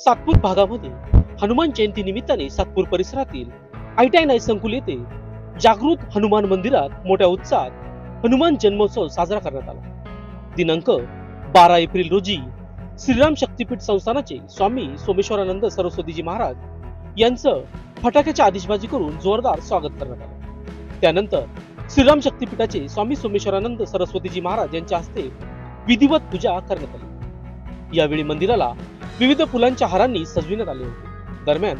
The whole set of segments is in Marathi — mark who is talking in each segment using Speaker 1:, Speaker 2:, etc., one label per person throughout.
Speaker 1: सातपूर भागामध्ये हनुमान जयंती निमित्ताने सातपूर परिसरातील आयटीआय नाईट संकुल येथे जागृत हनुमान मंदिरात मोठ्या उत्साहात हनुमान जन्मोत्सव साजरा करण्यात आला. दिनांक बारा एप्रिल रोजी श्रीराम शक्तीपीठ संस्थानाचे स्वामी सोमेश्वरानंद सरस्वतीजी महाराज यांचं फटाक्याच्या आतिषबाजी करून जोरदार स्वागत करण्यात आलं. त्यानंतर श्रीराम शक्तीपीठाचे स्वामी सोमेश्वरानंद सरस्वतीजी महाराज यांच्या हस्ते विधिवत पूजा करण्यात आली. यावेळी मंदिराला विविध फुलांच्या हारांनी सजविण्यात आले होते. दरम्यान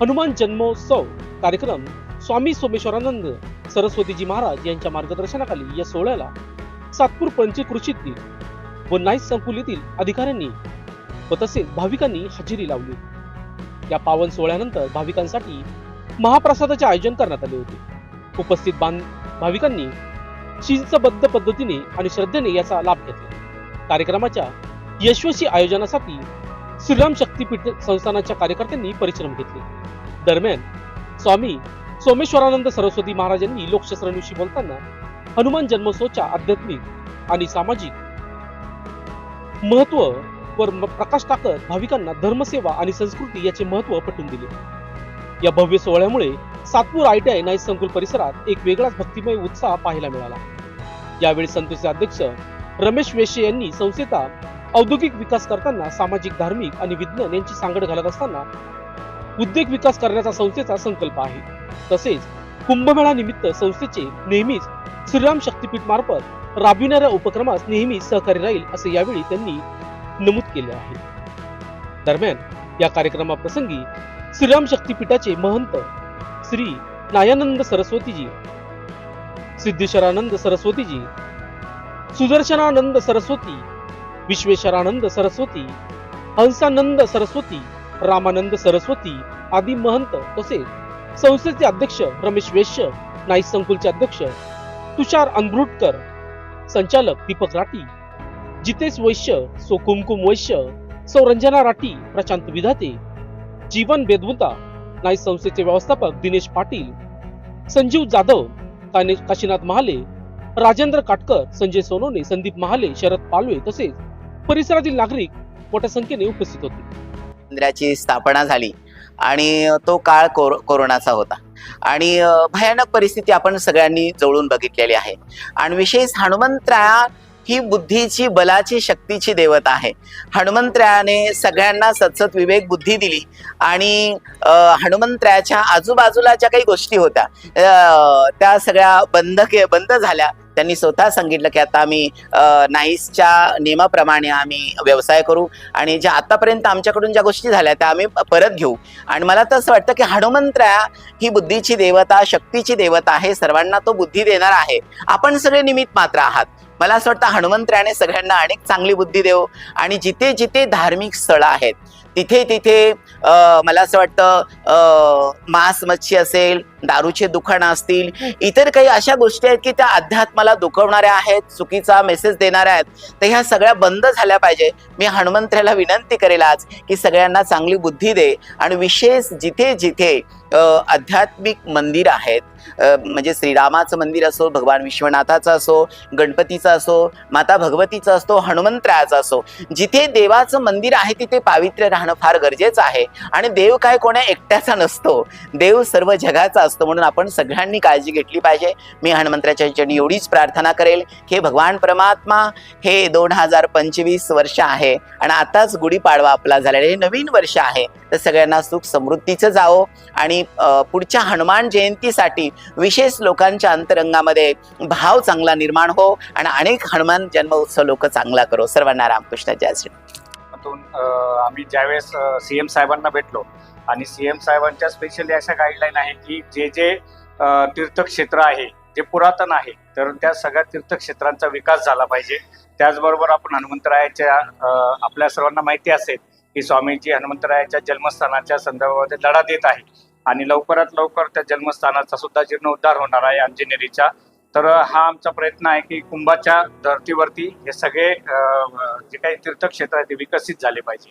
Speaker 1: हनुमान जन्मोत्सव कार्यक्रम स्वामी सोमेश्वरानंद सरस्वतीजी महाराज यांच्या मार्गदर्शनाखाली या सोहळ्याला सातपूर पंचकृषीतील व नाईक संकुल येथील अधिकाऱ्यांनी व तसेच भाविकांनी हजेरी लावली या पावन सोहळ्यानंतर भाविकांसाठी महाप्रसादाचे आयोजन करण्यात आले होते. उपस्थित बांध भाविकांनी शिस्तबद्ध पद्धतीने आणि श्रद्धेने याचा लाभ घेतला. कार्यक्रमाच्या यशस्वी आयोजनासाठी श्रीराम शक्तीपीठ संस्थानाच्या कार्यकर्त्यांनी परिश्रम घेतले. दरम्यान स्वामी सोमेश्वरानंद सरस्वती महाराजांनी लोकशस्त्रणीशी बोलताना हनुमान जन्मोत्सवच्या आध्यात्मिक आणि सामाजिक महत्त्व वर प्रकाश टाकत भाविकांना धर्मसेवा आणि संस्कृती याचे महत्त्व पटवून दिले. या भव्य सोहळ्यामुळे सातपूर आयटीआय नाईट संकुल परिसरात एक वेगळाच भक्तिमय उत्साह पाहायला मिळाला. यावेळी संस्थेचे अध्यक्ष रमेश वेशे यांनी संस्थेचा औद्योगिक विकास करताना सामाजिक धार्मिक आणि विज्ञान यांची सांगड घालत असताना उद्योग विकास करण्याचा संस्थेचा संकल्प आहे. तसेच कुंभमेळा निमित्त संस्थेचे नेहमीच श्रीराम शक्तीपीठ मार्फत राबविणाऱ्या उपक्रमास नेहमी सहकार्य राहील असे यावेळी त्यांनी नमूद केले आहे. दरम्यान या कार्यक्रमाप्रसंगी श्रीराम शक्तीपीठाचे महंत श्री नायानंद सरस्वतीजी सिद्धेश्वरानंद सरस्वतीजी सुदर्शनानंद सरस्वती विश्वेश्वरानंद सरस्वती हंसानंद सरस्वती रामानंद सरस्वती आदी महंत तसेच संस्थेचे अध्यक्ष रमेश वैश्य नाईक संकुलचे अध्यक्ष तुषार अंबरुटकर संचालक दीपक राठी जितेश वैश्य सो कुमकुम वैश्य सौरंजना राठी प्रशांत विधाते जीवन बेदवुता नाईक संस्थेचे व्यवस्थापक दिनेश पाटील संजीव जाधव काशीनाथ महाले राजेंद्र काटकर संजय सोनोने संदीप महाले शरद पालवे तसेच परिसरातील नागरिक मोठ्या संख्येने उपस्थित होते.
Speaker 2: मंदिराची स्थापना झाली आणि तो काळ कोर कोरोनाचा होता. आणि भयानक परिस्थिती आपण सगळ्यांनी जवळून बघितलेली आहे. आणि विशेष हनुमंतराया ही बुद्धीची बलाची शक्तीची देवता आहे. हनुमंतरायाने सगळ्यांना सतसत विवेक बुद्धी दिली. आणि अ, हनुमंतरायाच्या आजूबाजूला ज्या काही गोष्टी होत्या त्या सगळ्या बंद के बंद झाल्या. त्यांनी स्वतः सांगितलं की आता आम्ही नाईसच्या नियमाप्रमाणे आम्ही व्यवसाय करू. आणि ज्या आतापर्यंत आमच्याकडून ज्या गोष्टी झाल्या त्या आम्ही परत घेऊ. आणि मला तर असं वाटतं की हनुमंतराया ही बुद्धीची देवता शक्तीची देवता आहे. सर्वांना तो बुद्धी देणार आहे. आपण सगळे निमित्त मात्र आहात. मला असं वाटतं हनुमंतरायाने सगळ्यांना अनेक चांगली बुद्धी देव आणि जिथे जिथे धार्मिक स्थळं आहेत तिथे तिथे मला असं वाटतं मांस मच्छी असेल दारूचे दुकानं असतील इतर काही अशा गोष्टी आहेत की त्या अध्यात्माला दुखवणाऱ्या आहेत चुकीचा मेसेज देणाऱ्या आहेत तर ह्या सगळ्या बंद झाल्या पाहिजे. मी हनुमंतऱ्याला विनंती करेल आज की सगळ्यांना चांगली बुद्धी दे आणि विशेष जिथे जिथे आध्यात्मिक मंदिर आहेत म्हणजे श्रीरामाचं मंदिर असो भगवान विश्वनाथाचं असो गणपतीचं असो माता भगवतीचं असतो हनुमंतरायाचं असो जिथे देवाचं मंदिर आहे तिथे पावित्र्य राहणं फार गरजेचं आहे. आणि देव काय कोणा एकट्याचा नसतो. देव सर्व जगाचा असतो म्हणून आपण सगळ्यांनी काळजी घेतली पाहिजे. मी हनुमंतराच्या चरणी एवढीच प्रार्थना करेल हे भगवान परमात्मा हे दोन हजार पंचवीस वर्ष आहे आणि आताच गुढीपाडवा आपला झालेला हे नवीन वर्ष आहे. तर सगळ्यांना सुख समृद्धीचं जावो आणि पुढच्या हनुमान जयंतीसाठी विशेष लोकांच्या अंतरंगामध्ये भाव चांगला निर्माण हो आणि अनेक हनुमान जन्म उत्सव लोक चांगला करो. सर्वांना रामकृष्ण श्री
Speaker 3: आम्ही ज्यावेळेस सी एम साहेबांना भेटलो आणि सी एम साहेबांच्या स्पेशली अशा गाईडलाईन आहे की जे जे तीर्थक्षेत्र आहे जे पुरातन आहे तर त्या सगळ्या तीर्थक्षेत्रांचा विकास झाला पाहिजे. त्याचबरोबर आपण हनुमंतरायाच्या आपल्या सर्वांना माहिती असेल की स्वामीजी हनुमंतरायाच्या जन्मस्थानाच्या संदर्भामध्ये लढा देत आहे आणि लवकरात लवकर त्या जन्मस्थानाचा सुद्धा जीर्णोद्धार होणार आहे अंजनेरीचा तर हा आमचा प्रयत्न आहे की कुंभाच्या धर्तीवरती हे सगळे जे काही तीर्थक्षेत्र आहे ते विकसित झाले पाहिजे.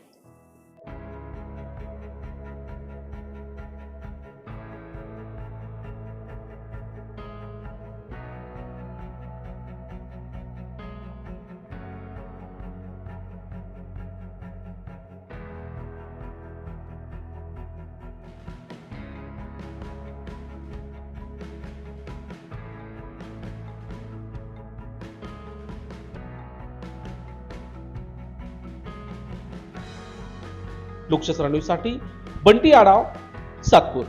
Speaker 1: लोकशास्त्र बंटी आडाव सातपूर.